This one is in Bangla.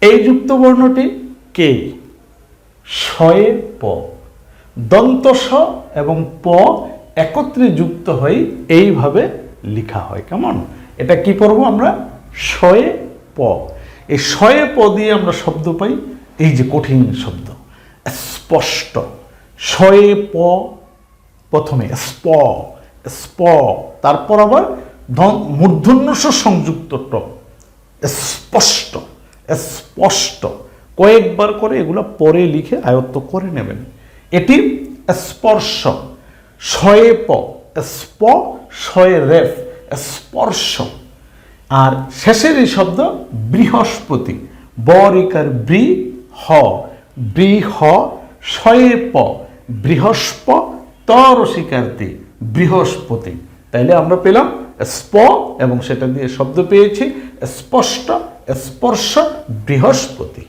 এই যুক্ত বর্ণটি কে? শয়ে প। দন্ত স এবং প একত্রে যুক্ত হয়ে এইভাবে লিখা হয়, কেমন? এটা কি করব আমরা? শয়ে প। এই শয়ে প দিয়ে আমরা শব্দ পাই, এই যে কঠিন শব্দ, স্পষ্ট। শয়ে প, প্রথমে স্প স্প, তারপর আবার ধন- মূর্ধন্যস সংযুক্ত ট, স্পষ্ট। স্পষ্ট। কয়েকবার করে এগুলো পরে লিখে আয়ত্ত করে নেবেন। এটি স্পর্শ শয়ে প স্প শয়ে রেফ স্পর্শ। আর শেষের এই শব্দ বৃহস্পতি, বরিকার বৃ, হ। বৃহ শয়ে প বৃহস্প তরসিকার্তি বৃহস্পতি। তাইলে আমরা পেলাম স্প এবং সেটা দিয়ে শব্দ পেয়েছি, স্পষ্ট স্পর্শ বৃহস্পতি।